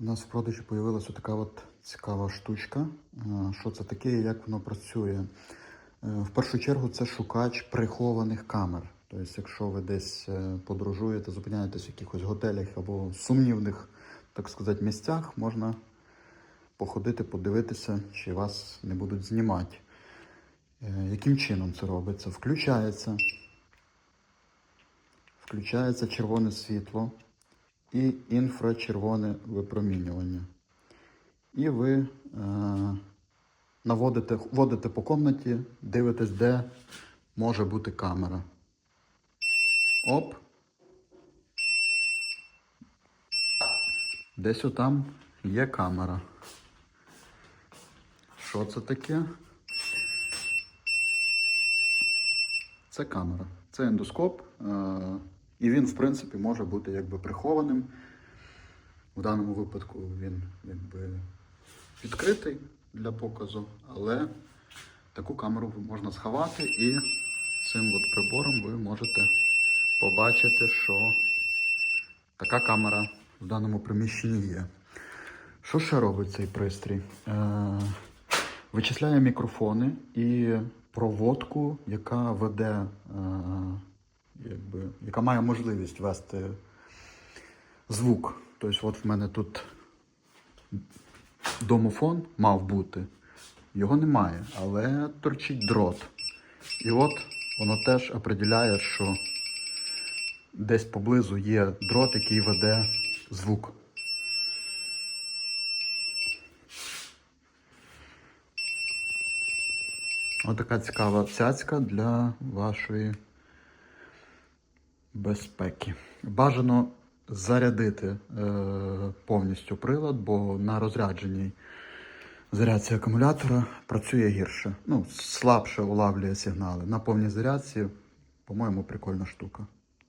У нас в продажі з'явилася така от цікава штучка. Е, Що це таке і як воно працює? Е, В першу чергу це шукач прихованих камер. Тобто, якщо ви десь е, подорожуєте, зупиняєтесь в якихось готелях або сумнівних, так сказати, місцях, можна походити, подивитися, чи вас не будуть знімати. Яким чином це робиться? Включається. Включається червоне світло і інфрачервоне випромінювання. І ви е, наводите, водите по комнаті, дивитесь, де може бути камера. Оп. Десь отам є камера. Що це таке? Це камера. Це ендоскоп. Е- і він, в принципі, може бути якби прихованим. В даному випадку він якби відкритий для показу, але таку камеру можна сховати і цим от прибором ви можете побачити, що така камера в даному приміщенні є. Що ще робить цей пристрій? Е, вичисляє мікрофони і проводку, яка веде, е, якби, яка має можливість вести звук. Тобто, от в мене тут домофон мав бути. Його немає, але торчить дрот. І от воно теж определяє, що десь поблизу є дрот, який веде звук. Отака цікава цяцька для вашої безпеки. Бажано зарядити е, повністю прилад, бо на розрядженій зарядці акумулятора працює гірше. Ну, слабше улавлює сигнали. На повній зарядці, по-моєму, прикольна штука.